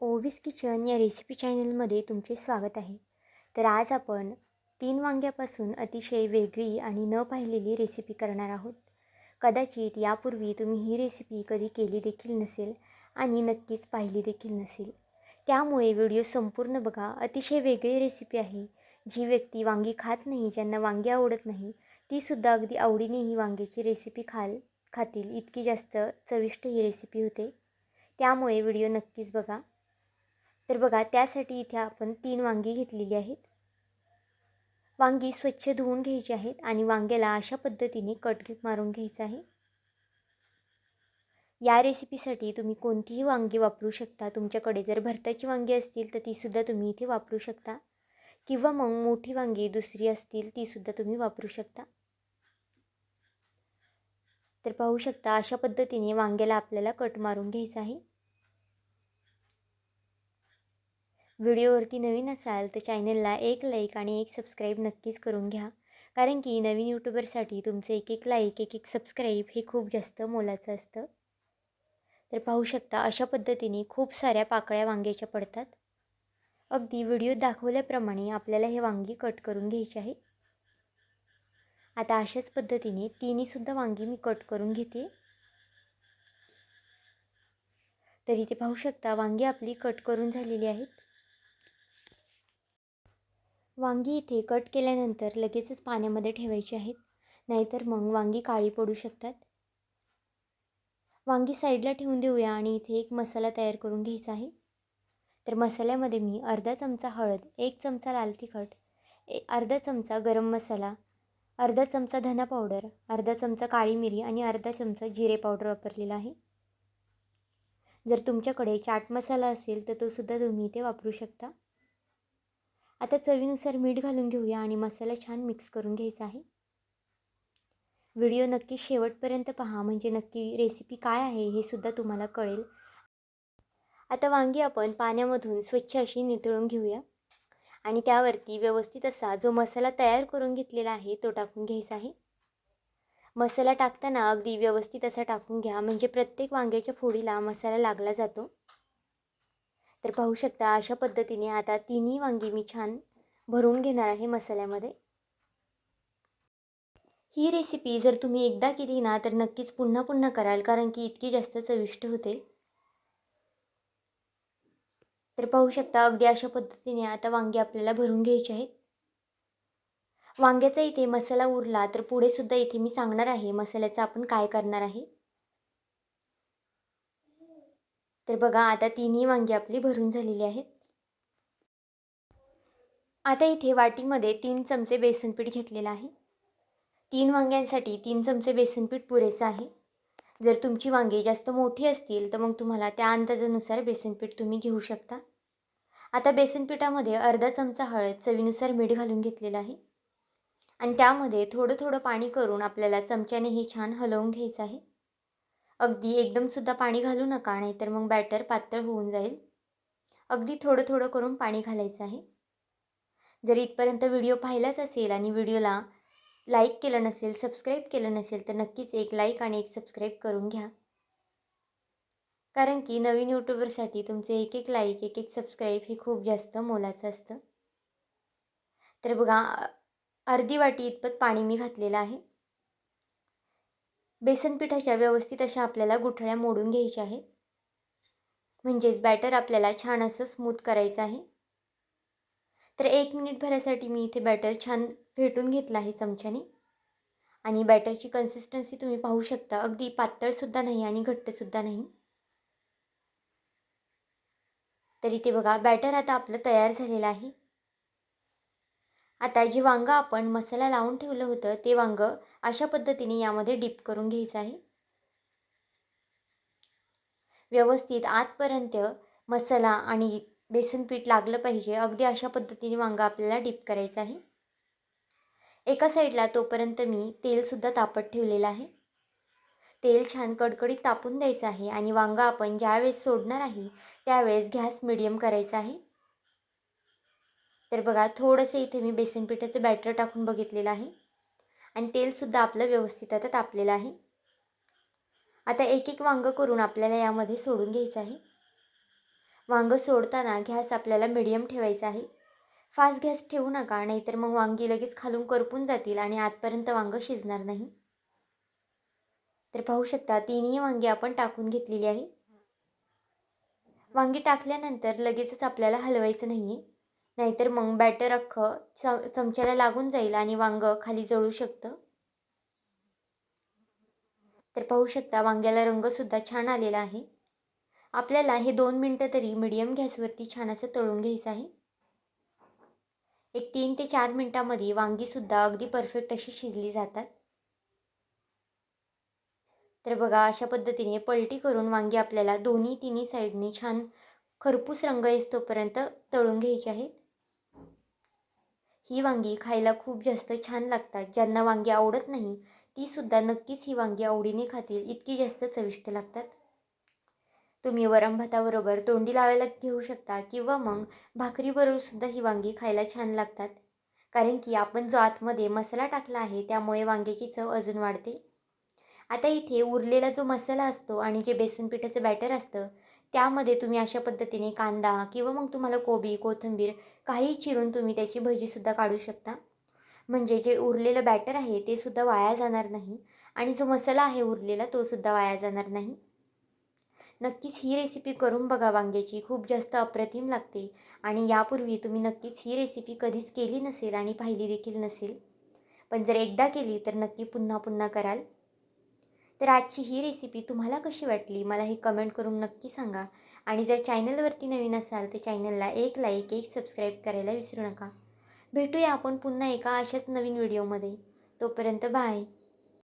ओवीस kitchen या recipe चॅनलमध्ये तुमचे स्वागत आहे. तर आज आपण तीन वांग्यापासून अतिशय वेगळी आणि न पाहिलेली रेसिपी करणार आहोत. कदाचित यापूर्वी तुम्ही ही रेसिपी कधी केली देखील नसेल आणि नक्कीच पाहिली देखील नसेल. त्यामुळे व्हिडिओ संपूर्ण बघा. अतिशय वेगळी रेसिपी आहे. जी व्यक्ती वांगी खात नाही ज्यांना वांगी आवडत नाही तीसुद्धा अगदी आवडीने ही वांग्याची रेसिपी खाल खातील. इतकी जास्त चविष्ट ही रेसिपी होते. त्यामुळे व्हिडिओ नक्कीच बघा. तर बघा त्यासाठी इथे आपण तीन वांगी घेतलेली आहेत. वांगी स्वच्छ धुवून घ्यायची आहेत आणि वांग्याला अशा पद्धतीने कट मारून घ्यायचं आहे. या रेसिपीसाठी तुम्ही कोणतीही वांगी वापरू शकता. तुमच्याकडे जर भरताची वांगी असतील तर तीसुद्धा तुम्ही इथे वापरू शकता. किंवा मग मोठी वांगी दुसरी असतील तीसुद्धा तुम्ही वापरू शकता. तर पाहू शकता अशा पद्धतीने वांग्याला आपल्याला कट मारून घ्यायचं आहे. व्हिडिओवरती नवीन असाल तर चॅनलला एक लाईक आणि एक सबस्क्राईब नक्कीच करून घ्या. कारण की नवीन यूट्यूबरसाठी तुमचं एक एक लाईक एक एक सबस्क्राईब हे खूप जास्त मोलाचं असतं. तर पाहू शकता अशा पद्धतीने खूप साऱ्या पाकळ्या वांग्याच्या पडतात. अगदी व्हिडिओ दाखवल्याप्रमाणे आपल्याला हे वांगी कट करून घ्यायचे आहे. आता अशाच पद्धतीने तिन्हीसुद्धा वांगी मी कट करून घेते. तर इथे पाहू शकता वांगी आपली कट करून झालेली आहेत. वांगी इथे कट केल्यानंतर लगेचच पाण्यामध्ये ठेवायची आहेत. नाहीतर मग वांगी काळी पडू शकतात. वांगी साईडला ठेवून देऊया आणि इथे एक मसाला तयार करून घ्यायचा आहे. तर मसाल्यामध्ये मी अर्धा चमचा हळद एक चमचा लाल तिखट ए अर्धा चमचा गरम मसाला अर्धा चमचा धना पावडर अर्धा चमचा काळी मिरी आणि अर्धा चमचा जिरे पावडर वापरलेला आहे. जर तुमच्याकडे चाट मसाला असेल तर तोसुद्धा तुम्ही इथे वापरू शकता. आता चवीनुसार मीठ घालून घेऊया आणि मसाला छान मिक्स करून घ्यायचा आहे. व्हिडिओ नक्की शेवटपर्यंत पहा म्हणजे नक्की रेसिपी काय आहे हे सुद्धा तुम्हाला कळेल. आता वांगी आपण पाण्यामधून स्वच्छ अशी नितळून घेऊया. आणि त्यावरती व्यवस्थित असा जो मसाला तयार करून घेतलेला आहे तो टाकून घ्यायचा आहे. मसाला टाकताना अगदी व्यवस्थित असा टाकून घ्या म्हणजे प्रत्येक वांग्याच्या फोडीला मसाला लागला जातो. तर पाहू शकता अशा पद्धतीने आता तिन्ही वांगी मी छान भरून घेणार आहे मसाल्यामध्ये. ही रेसिपी जर तुम्ही एकदा केली ना तर नक्कीच पुन्हा पुन्हा कराल कारण की इतकी जास्त चविष्ट होते. तर पाहू शकता अगदी अशा पद्धतीने आता वांगी आपल्याला भरून घ्यायचे आहेत. वांग्याचा इथे मसाला उरला तर पुढेसुद्धा इथे मी सांगणार आहे मसाल्याचं आपण काय करणार आहे. तर बघा आता तिन्ही वांगी आपली भरून झालेली आहेत. आता इथे वाटीमध्ये तीन चमचे बेसनपीठ घेतलेलं आहे. तीन वांग्यांसाठी तीन चमचे बेसनपीठ पुरेसं आहे. जर तुमची वांगी जास्त मोठी असतील तर मग तुम्हाला त्या अंदाजानुसार बेसनपीठ तुम्ही घेऊ शकता. आता बेसनपीठामध्ये अर्धा चमचा हळद चवीनुसार मीठ घालून घेतलेलं आहे. आणि त्यामध्ये थोडं थोडं पाणी करून आपल्याला चमच्याने हे छान हलवून घ्यायचं आहे. अगदी एकदमसुद्धा पाणी घालू नका नाहीतर मग बॅटर पातळ होऊन जाईल. अगदी थोडं थोडं करून पाणी घालायचं आहे. जर इथपर्यंत व्हिडिओ पाहिलाच असेल आणि व्हिडिओला लाईक केलं नसेल सबस्क्राईब केलं नसेल तर नक्कीच एक लाईक आणि एक सबस्क्राईब करून घ्या. कारण की नवीन यूट्यूबरसाठी तुमचे एक एक लाईक एक एक सबस्क्राईब हे खूप जास्त मोलाचं असतं. तर बघा अर्धी वाटी इतपत पाणी मी घातलेलं आहे. बेसनपिठाच्या व्यवस्थित अशा आपल्याला गुठळ्या मोडून घ्यायच्या आहेत. म्हणजेच बॅटर आपल्याला छान असं स्मूथ करायचं आहे. तर एक मिनिट भरासाठी मी इथे बॅटर छान फेटून घेतलं आहे चमच्याने. आणि बॅटरची कन्सिस्टन्सी तुम्ही पाहू शकता. अगदी पातळसुद्धा नाही आणि घट्टसुद्धा नाही. तर इथे बघा बॅटर आता आपलं तयार झालेलं आहे. आता जी वांगं आपण मसाला लावून ठेवलं होतं ते वांगं अशा पद्धतीने यामध्ये डीप करून घ्यायचं आहे. व्यवस्थित आतपर्यंत मसाला आणि बेसन पीठ लागलं पाहिजे अगदी अशा पद्धतीने वांगं आपल्याला डीप करायचं आहे. एका साईडला तोपर्यंत मी तेलसुद्धा तापत ठेवलेलं आहे. तेल छान कडकडीत तापून द्यायचं आहे आणि वांगं आपण ज्यावेळेस सोडणार आहे त्यावेळेस गॅस मिडियम करायचा आहे. तर बघा थोडंसं इथे मी बेसन पिठाचं बॅटर टाकून बघितलेलं आहे. आणि तेलसुद्धा आपलं व्यवस्थित आता तापलेलं आहे. आता एक एक वांगं करून आपल्याला यामध्ये सोडून घ्यायचं आहे. वांगं सोडताना गॅस आपल्याला मिडियम ठेवायचा आहे. फास्ट गॅस ठेवू नका नाहीतर मग वांगी लगेच खालून करपून जातील आणि आतपर्यंत वांगं शिजणार नाही. तर पाहू शकता तिन्ही वांगी आपण टाकून घेतलेली आहे. वांगी टाकल्यानंतर लगेचच आपल्याला हलवायचं नाही आहे नाहीतर मग बॅटर अख्खं च चमच्याला लागून जाईल आणि वांगं खाली जळू शकतं. तर पाहू शकता वांग्याला रंगसुद्धा छान आलेला आहे. आपल्याला हे दोन मिनटं तरी मिडियम गॅसवरती छान असं तळून घ्यायचं आहे. एक तीन ते चार मिनटामध्ये वांगीसुद्धा अगदी परफेक्ट अशी शिजली जातात. तर बघा अशा पद्धतीने पलटी करून वांगी आपल्याला दोन्ही तिन्ही साईडने छान खरपूस रंग येतोपर्यंत तळून घ्यायची आहेत ही वांगी खायला खूप जास्त छान लागतात. ज्यांना वांगी आवडत नाही तीसुद्धा नक्कीच ही वांगी आवडीने खातील इतकी जास्त चविष्ट लागतात. तुम्ही वरम भाताबरोबर तोंडी लावायला घेऊ शकता किंवा मग भाकरीबरोबरसुद्धा ही वांगी खायला छान लागतात. कारण की आपण जो आतमध्ये मसाला टाकला आहे त्यामुळे वांग्याची चव अजून वाढते. आता इथे उरलेला जो मसाला असतो आणि जे बेसन पिठाचं बॅटर असतं त्यामध्ये तुम्ही अशा पद्धतीने कांदा किंवा मग तुम्हाला कोबी कोथिंबीर काही चिरून तुम्ही त्याची भजीसुद्धा काढू शकता. म्हणजे जे उरलेलं बॅटर आहे ते सुद्धा वाया जाणार नाही आणि जो मसाला आहे उरलेला तो सुद्धा वाया जाणार नाही. नक्कीच ही रेसिपी करून बघा वांग्याची खूप जास्त अप्रतिम लागते आणि यापूर्वी तुम्ही नक्कीच ही रेसिपी कधीच केली नसेल आणि पाहिली देखील नसेल. पण जर एकदा केली तर नक्की पुन्हा पुन्हा कराल. तर आजची ही रेसिपी तुम्हाला कशी वाटली? मला हे कमेंट करून नक्की सांगा. आणि जर चॅनलवरती नवीन असाल तर चॅनलला एक लाईक एक सबस्क्राईब करायला विसरू नका. भेटूया आपण पुन्हा एका अशाच नवीन व्हिडिओमध्ये तोपर्यंत बाय